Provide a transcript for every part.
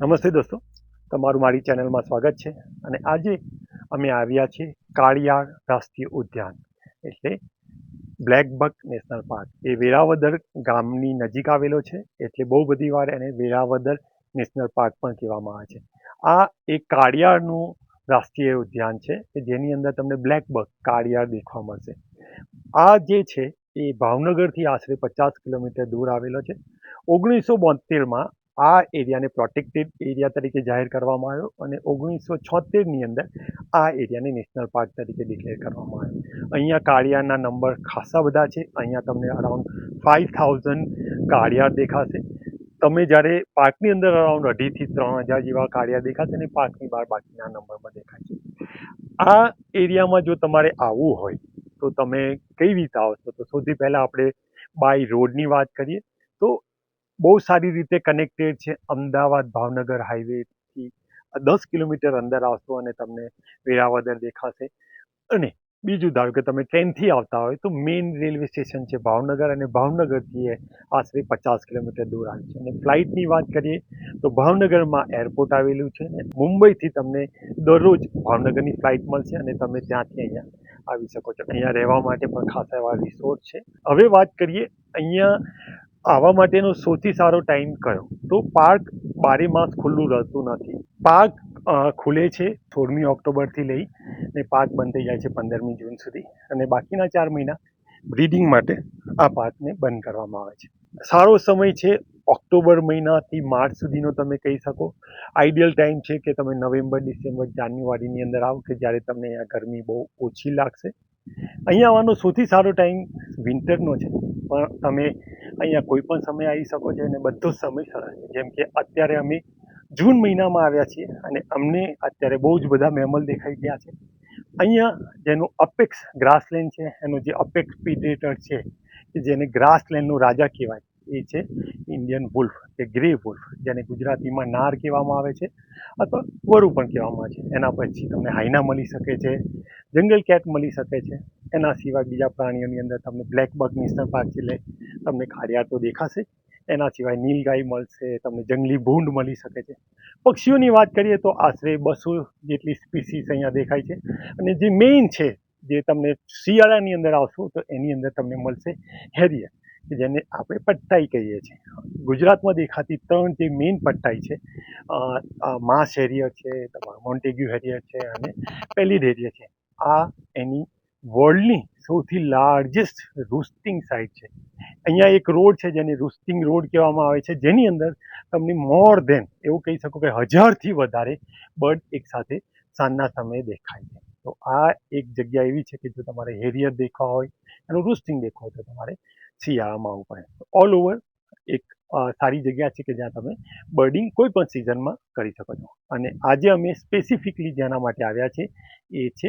નમસ્તે દોસ્તો. તમારું મારી ચેનલમાં સ્વાગત છે અને આજે અમે આવ્યા છીએ કાળિયાર રાષ્ટ્રીય ઉદ્યાન એટલે બ્લેકબક નેશનલ પાર્ક. એ વેરાવદર ગામની નજીક આવેલો છે એટલે બહુ બધી વાર એને વેરાવદર નેશનલ પાર્ક પણ કહેવામાં આવે છે. આ એક કાળિયારનું રાષ્ટ્રીય ઉદ્યાન છે કે જેની અંદર તમને બ્લેકબક કાળિયાર દેખવા મળશે. આ જે છે એ ભાવનગરથી આશરે પચાસ કિલોમીટર દૂર આવેલો છે. ઓગણીસો બોતેરમાં આ એરિયાને પ્રોટેક્ટેડ એરિયા તરીકે જાહેર કરવામાં આવ્યો અને ઓગણીસો છોતેરની અંદર આ એરિયાને નેશનલ પાર્ક તરીકે ડિક્લેર કરવામાં આવ્યો. અહીંયા કાળિયારના નંબર ખાસા બધા છે. અહીંયા તમને અરાઉન્ડ ફાઇવ થાઉઝન્ડ કાળિયાર દેખાશે. તમે જ્યારે પાર્કની અંદર અરાઉન્ડ અઢીથી ત્રણ હજાર જેવા કાળિયા દેખાશે અને પાર્કની બહાર બાકીના નંબરમાં દેખાય છે આ એરિયામાં જો તમારે આવવું હોય, તો તમે કઈ રીતે આવશો? તો સૌથી પહેલાં આપણે બાય રોડની વાત કરીએ. તો બહુ સારી રીતે કનેક્ટેડ છે અમદાવાદ ભાવનગર હાઈવેથી દસ કિલોમીટર અંદર આવશો અને તમને વેરાવદર દેખાશે. અને બીજું ધારો કે તમે ટ્રેનથી આવતા હોય તો મેઇન રેલવે સ્ટેશન છે ભાવનગર અને ભાવનગરથી એ આશરે પચાસ કિલોમીટર દૂર આવે છે. અને ફ્લાઇટની વાત કરીએ તો ભાવનગરમાં એરપોર્ટ આવેલું છે અને મુંબઈથી તમને દરરોજ ભાવનગરની ફ્લાઇટ મળશે અને તમે ત્યાંથી અહીંયા આવી શકો છો. અહીંયા રહેવા માટે પણ ખાસા એવા રિસોર્ટ છે. હવે વાત કરીએ અહીંયા આવવા માટેનો સૌથી સારો ટાઈમ કયો? તો પાર્ક બારે માસ ખુલ્લું રહેતું નથી. પાર્ક ખુલે છે સોળમી ઓક્ટોબરથી લઈ ને પાર્ક બંધ થઈ જાય છે પંદરમી જૂન સુધી. અને બાકીના ચાર મહિના બ્રીડિંગ માટે આ પાર્કને બંધ કરવામાં આવે છે. સારો સમય છે ઓક્ટોબર મહિનાથી માર્ચ સુધીનો તમે કહી શકો. આઈડિયલ ટાઈમ છે કે તમે નવેમ્બર, ડિસેમ્બર, જાન્યુઆરીની અંદર આવો કે જ્યારે તમને અહીંયા ગરમી બહુ ઓછી લાગશે. અહીંયા આવવાનો સૌથી સારો ટાઈમ વિન્ટરનો છે. પણ તમે અહીંયા કોઈ પણ સમય આવી શકો છો અને બધો જ સમય સરસ છે. જેમ કે અત્યારે અમે જૂન મહિનામાં આવ્યા છીએ અને અમને અત્યારે બહુ જ બધા મેમલ દેખાઈ ગયા છે. અહીંયા જેનું અપેક્સ ગ્રાસલેન્ડ છે, એનો જે અપેક્સ પીડેટર છે, કે જેને ગ્રાસલેન્ડનો રાજા કહેવાય, એ છે ઇન્ડિયન વુલ્ફ કે ગ્રે વુલ્ફ જેને ગુજરાતીમાં નાર કહેવામાં આવે છે, અથવા વરુ પણ કહેવામાં આવે છે. એના પછી તમને હાઈના મળી શકે છે જંગલ કેટ મળી શકે છે? એના સિવાય બીજા પ્રાણીઓની અંદર તમને બ્લેક બગ નેશનલ પાર્ક છે તમને ઘાડિયાળ તો દેખાશે. એના સિવાય નીલગાય મળશે, તમને જંગલી ભૂંડ મળી શકે છે. પક્ષીઓની વાત કરીએ તો આશરે બસો જેટલી સ્પીસીસ અહીંયા દેખાય છે. અને જે મેઇન છે, જે તમને શિયાળાની અંદર આવશો, તો એની અંદર તમને મળશે હેરિયર, કે જેને આપણે પટ્ટાઈ કહીએ છીએ. ગુજરાતમાં દેખાતી ત્રણ જે મેઇન પટ્ટાઈ છે માસ હેરિયર છે, તમારું મોન્ટેગ્યુ હેરિયર છે અને પેલિડ હેરિયર છે. આ એની વર્લ્ડની સૌથી લાર્જેસ્ટ રૂસ્ટિંગ સાઇટ છે. અહીંયા એક રોડ છે જેને રૂસ્ટિંગ રોડ કહેવામાં આવે છે. જેની અંદર તમને મોર ધેન એવું કહી શકો કે હજારથી વધારે બર્ડ એકસાથે સાંજના સમયે દેખાય છે. તો આ એક જગ્યા એવી છે કે જો તમારે હેરિયર દેખવા હોય, એનું રૂસ્ટિંગ દેખવા હોય તો તમારે શિયાળામાં આવવું પડે. ઓલ ઓવર એક સારી જગ્યા છે કે જ્યાં તમે બર્ડિંગ કોઈ પણ સિઝનમાં કરી શકો છો. અને આજે અમે સ્પેસિફિકલી જેના માટે આવ્યા છે એ છે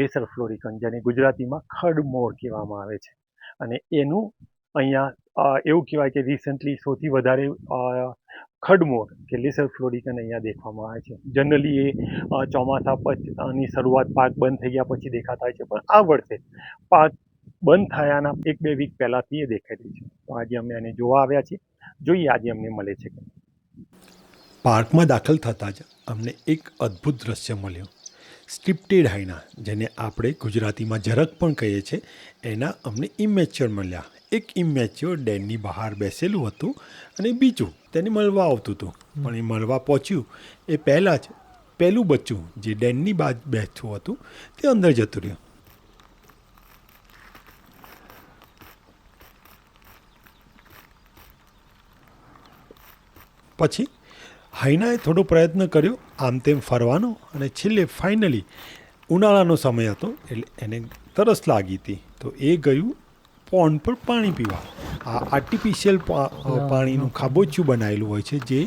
લેસર ફ્લોરિકન, જેને ગુજરાતીમાં ખડમોર કહેવામાં આવે છે. અને એનું અહીંયા એવું કહેવાય કે રિસન્ટલી સૌથી વધારે ખડમોર કે લેસર ફ્લોરિકન અહીંયા દેખવામાં આવે છે. જનરલી એ ચોમાસા પછીની શરૂઆત પાક બંધ થઈ ગયા પછી દેખાતા હોય છે. પણ આ વર્ષે પાક બંધ થયાના એક બે વીક પહેલાંથી એ દેખાઈ છે. તો આજે અમે એને જોવા આવ્યા છીએ. જોઈએ આજે અમને મળે છે પાર્કમાં દાખલ થતાં જ અમને એક અદ્ભુત દ્રશ્ય મળ્યું. સ્ક્રિપ્ટેડ હાઈના જેને આપણે ગુજરાતીમાં ઝરક પણ કહીએ છીએ, એના અમને ઇમેચ્યોર મળ્યા. એક ઇમેચ્યોર ડેનની બહાર બેસેલું હતું અને બીજું તેને મળવા આવતું હતું. પણ એ મળવા પહોંચ્યું એ પહેલાં જ પહેલું બચ્ચું જે ડેનની બાદ બેઠું હતું, તે અંદર જતું રહ્યું. પછી હાઈનાએ થોડો પ્રયત્ન કર્યો આમ તેમ ફરવાનો અને છેલ્લે ફાઇનલી ઉનાળાનો સમય હતો એટલે એને તરસ લાગી હતી. તો એ ગયું પોન્ડ પર પાણી પીવા. આ આર્ટિફિશિયલ પાણીનું ખાબોચિયું બનાવેલું હોય છે જે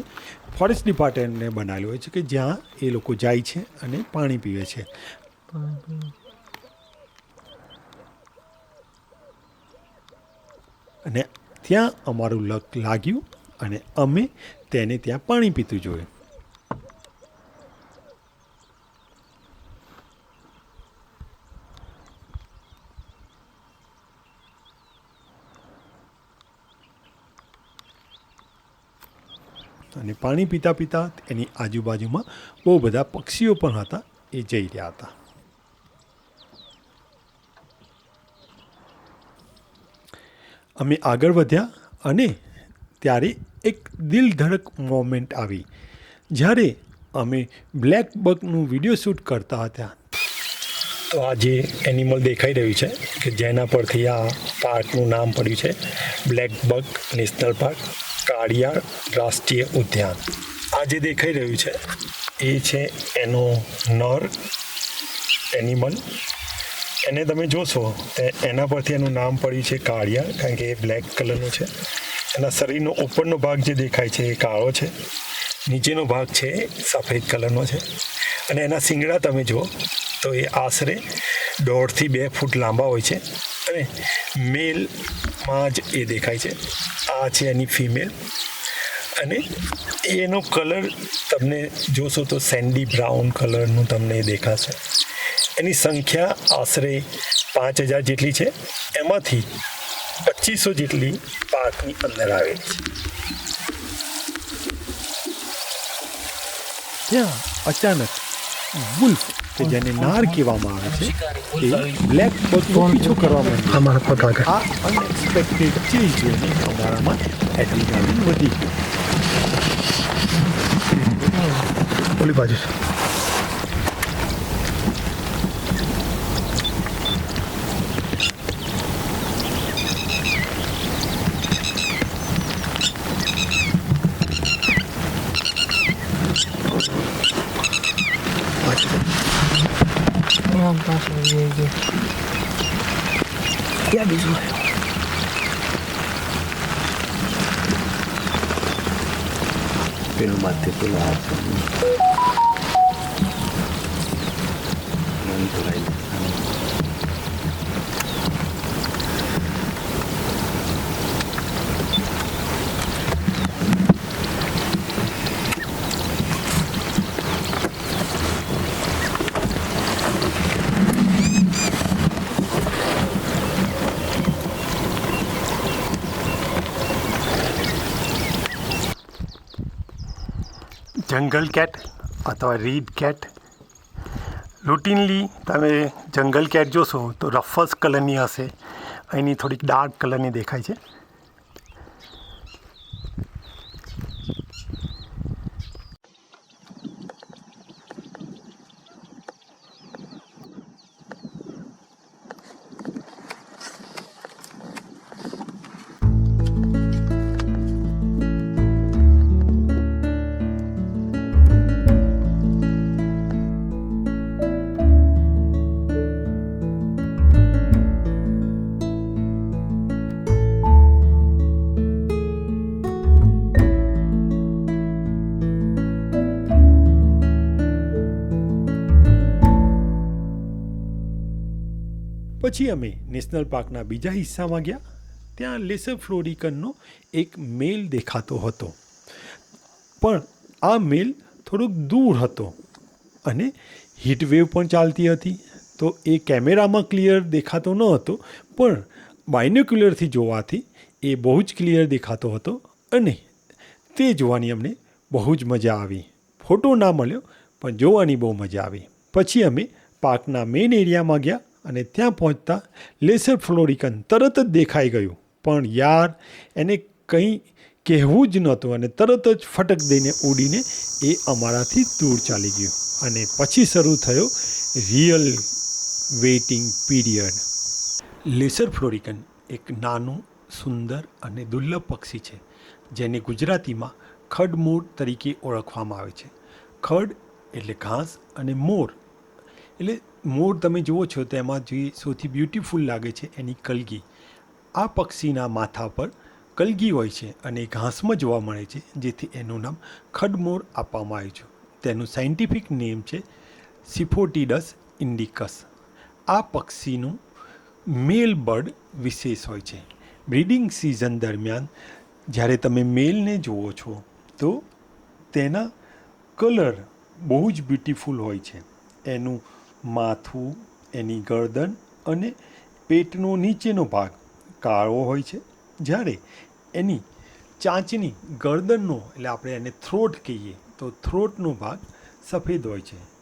ફોરેસ્ટ ડિપાર્ટમેન્ટને બનાવેલું હોય છે કે જ્યાં એ લોકો જાય છે અને પાણી પીવે છે. અને ત્યાં અમારું લક લાગ્યું. અને અમે તેને ત્યાં પાણી પીતું જોયું. અને પાણી પીતા પીતા એની આજુબાજુમાં બહુ બધા પક્ષીઓ પણ હતા, એ જઈ રહ્યા હતા. અમે આગળ વધ્યા અને ત્યારે એક દિલ ધડક મોમેન્ટ આવી, જ્યારે અમે બ્લેક બકનું વીડિયો શૂટ કરતા હતા. તો આ જે એનિમલ દેખાઈ રહ્યું છે, કે જેના પરથી આ પાર્કનું નામ પડ્યું છે બ્લેક બક નેશનલ પાર્ક કાળિયાર રાષ્ટ્રીય ઉદ્યાન. આ જે દેખાઈ રહ્યું છે, એ છે એનો નર એનિમલ એને તમે જોશો એના પરથી એનું નામ પડ્યું છે કાળિયાર કારણ કે એ બ્લેક કલરનું છે. એના શરીરનો ઉપરનો ભાગ જે દેખાય છે એ કાળો છે. નીચેનો ભાગ છે એ સફેદ કલરનો છે. અને એના શિંગડા તમે જુઓ તો એ આશરે દોઢથી બે ફૂટ લાંબા હોય છે અને મેલમાં જ એ દેખાય છે. આ છે એની ફિમેલ. અને એનો કલર તમને જોશો તો સેન્ડી બ્રાઉન કલરનું તમને દેખાશે. એની સંખ્યા આશરે પાંચ હજાર જેટલી છે. એમાંથી પચીસો જેટલી પાકની અંદર આવે છે. ત્યાં અચાનક વુલ્ફ કે જેને નાર કહેવામાં આવે છે એ બ્લેક બગનો પીછો કરવા માંડ્યો. અમારા પતાકા આ અનએક્સપેક્ટેડ ચીજ જોઈને અમારામાં એડ્રીનાલિન વધી ઓલી બાજુ આમ પાછળ જઈ ગયો ક્યાં બીજું પેલું માથે જંગલ કેટ અથવા રીડ કેટ. રૂટીનલી તમે જંગલ કેટ જોશો તો રફસ કલરની હશે. અહીંની થોડીક ડાર્ક કલરની દેખાય છે. પછી અમે નેશનલ પાર્કના બીજા હિસ્સામાં ગયા. ત્યાં લેસર ફ્લોરિકનનો એક મેલ દેખાતો હતો. પણ આ મેલ થોડુંક દૂર હતો અને હીટવેવ પણ ચાલતી હતી. તો એ કેમેરામાં ક્લિયર દેખાતો ન હતો, પણ બાયનોક્યુલરથી જોવાથી એ બહુ જ ક્લિયર દેખાતો હતો અને તે જોવાની અમને બહુ જ મજા આવી. ફોટો ના મળ્યો, પણ જોવાની બહુ મજા આવી. પછી અમે પાર્કના મેઇન એરિયામાં ગયા. અને ત્યાં પહોંચતા લેસર ફ્લોરિકન તરત જ દેખાઈ ગયું. પણ યાર, એને કંઈ કહેવું જ નહોતું અને તરત જ ફટક દઈને ઉડીને એ અમારાથી દૂર ચાલી ગયું. અને પછી શરૂ થયો real waiting period. Lesser florican એક નાનું, સુંદર અને દુર્લભ પક્ષી છે, જેને ગુજરાતીમાં ખડમોર તરીકે ઓળખવામાં આવે છે. ખડ એટલે ઘાસ અને મોર. એટલે મોર તમે જુઓ છો તેમાં જે સૌથી બ્યુટીફુલ લાગે છે એની કલગી. આ પક્ષીના માથા પર કલગી હોય છે અને ઘાસમાં જોવા મળે છે, જેથી એનું નામ ખડમોર આપવામાં આવ્યું છે. તેનું સાયન્ટિફિક નેમ છે સિફોટીડસ ઇન્ડિકસ આ પક્ષીનું મેલ બર્ડ વિશેષ હોય છે. બ્રીડિંગ સિઝન દરમિયાન જ્યારે તમે મેલને જુઓ છો, તો તેના કલર બહુ જ બ્યુટીફુલ હોય છે. એનું માથું, એની ગરદન અને પેટનો નીચેનો ભાગ કાળો હોય છે. જ્યારે એની ચાંચની ગરદનનો, એટલે આપણે એને થ્રોટ કહીએ, તો થ્રોટનો ભાગ સફેદ હોય છે.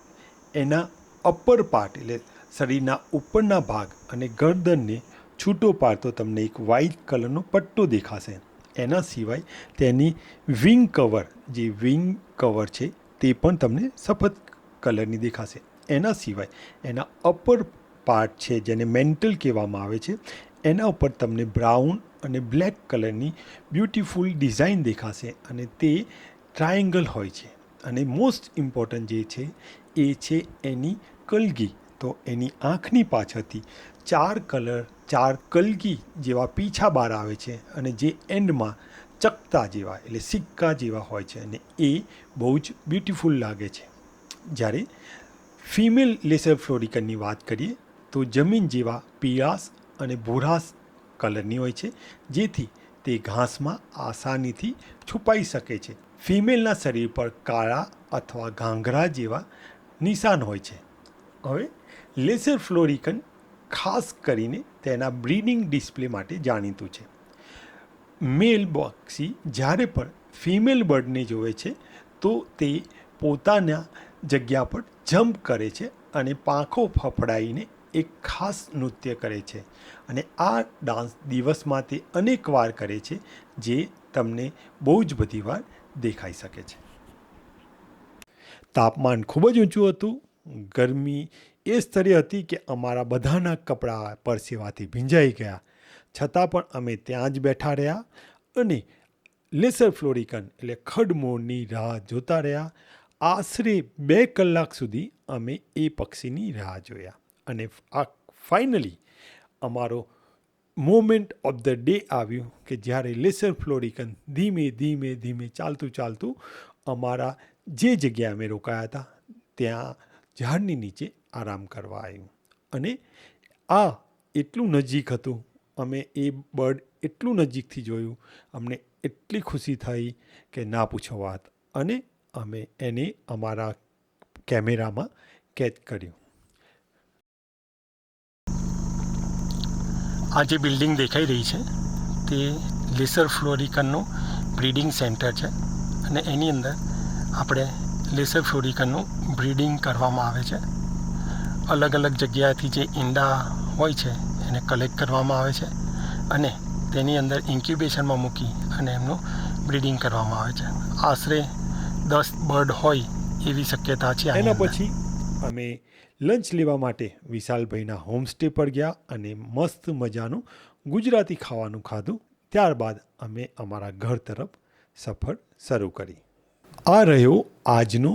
એના અપર પાર્ટ એટલે શરીરના ઉપરના ભાગ અને ગરદનને છૂટો પાડતો તમને એક વ્હાઇટ કલરનો પટ્ટો દેખાશે. એના સિવાય તેની વિંગ કવર જે વિંગ કવર છે, તે પણ તમને સફેદ કલરની દેખાશે. એના સિવાય એના અપર પાર્ટ છે જેને મેન્ટલ કહેવામાં આવે છે, એના ઉપર તમને બ્રાઉન અને બ્લેક કલરની બ્યુટીફુલ ડિઝાઇન દેખાશે અને તે ટ્રાયેંગલ હોય છે. અને મોસ્ટ ઇમ્પોર્ટન્ટ જે છે, એ છે એની કલગી. તો એની આંખની પાછળથી ચાર કલર ચાર કલગી જેવા પીછા બહાર આવે છે અને જે એન્ડમાં ચકતા જેવા એટલે સિક્કા જેવા હોય છે અને એ બહુ જ બ્યુટીફુલ લાગે છે. જ્યારે ફિમેલ લેસર ફ્લોરિકનની વાત કરીએ, તો જમીન જેવા પીળાશ અને ભૂરાશ કલરની હોય છે, જેથી તે ઘાસમાં આસાનીથી છુપાઈ શકે છે. ફિમેલના શરીર પર કાળા અથવા ઘાંઘરા જેવા નિશાન હોય છે. હવે, લેસર ફ્લોરિકન ખાસ કરીને તેના બ્રીડિંગ ડિસ્પ્લે માટે જાણીતું છે. મેલ બોક્સી જ્યારે પણ ફિમેલ બર્ડને જોવે છે, તો તે પોતાના જગ્યા પર જમ્પ કરે છે અને પાંખો ફફડાઈને એક ખાસ નૃત્ય કરે છે. અને આ ડાન્સ દિવસમાં તે અનેક વાર કરે છે, જે તમને બહુ જ બધી વાર દેખાઈ શકે છે. તાપમાન ખૂબ જ ઊંચું હતું. ગરમી એ સ્તરે હતી કે અમારા બધાના કપડાં પરસેવાથી ભીંજાઈ ગયા. છતાં પણ અમે ત્યાં જ બેઠા રહ્યા અને લેસર ફ્લોરિકન એટલે ખડમોરની રાહ જોતા રહ્યા. આશરે બે કલાક સુધી અમે એ પક્ષીની રાહ જોયા અને આ ફાઇનલી અમારો મોમેન્ટ ઓફ ધ ડે આવ્યું કે જ્યારે લેસર ફ્લોરિકન ધીમે ધીમે ધીમે ચાલતું ચાલતું અમારા જે જગ્યાએ અમે રોકાયા હતા, ત્યાં ઝાડની નીચે આરામ કરવા આવ્યું. અને આ એટલું નજીક હતું, અમે એ બર્ડ એટલું નજીકથી જોયું, અમને એટલી ખુશી થઈ કે ના પૂછો વાત. અને અમે એને અમારા કેમેરામાં કેદ કર્યું. આ જે બિલ્ડિંગ દેખાઈ રહી છે, તે લેસર ફ્લોરિકનનું બ્રીડિંગ સેન્ટર છે અને એની અંદર આપણે લેસર ફ્લોરિકનનું બ્રીડિંગ કરવામાં આવે છે. અલગ અલગ જગ્યાએથી જે ઈંડા હોય છે, એને કલેક્ટ કરવામાં આવે છે અને તેની અંદર ઇન્ક્યુબેશનમાં મૂકી અને એમનું બ્રીડિંગ કરવામાં આવે છે. આશરે દસ બર્ડ હોય એવી શક્યતા છે એના પછી અમે લંચ લેવા માટે વિશાલભાઈના હોમસ્ટે પર ગયા અને મસ્ત મજાનું ગુજરાતી ખાવાનું ખાધું. ત્યારબાદ અમે અમારા ઘર તરફ સફર શરૂ કરી. આ રહ્યો આજનો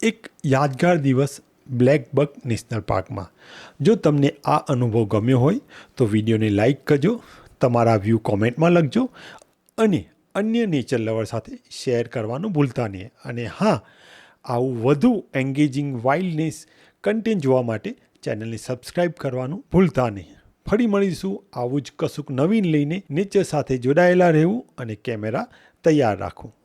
એક યાદગાર દિવસ બ્લેક બક નેશનલ પાર્કમાં. જો તમને આ અનુભવ ગમ્યો હોય તો વિડીયોને લાઈક કરજો તમારા વ્યૂ કોમેન્ટમાં લખજો અને અન્ય નેચર લવર સાથે શેર કરવાનું ભૂલતા નહીં. અને હા, આવું વધુ એન્ગેજિંગ વાઇલ્ડનેસ કન્ટેન્ટ જોવા માટે ચેનલને સબસ્ક્રાઇબ કરવાનું ભૂલતા નહીં. ફરી મળીશું આવું જ કશુંક નવીન લઈને નેચર સાથે જોડાયેલા રહેવું અને કેમેરા તૈયાર રાખવું.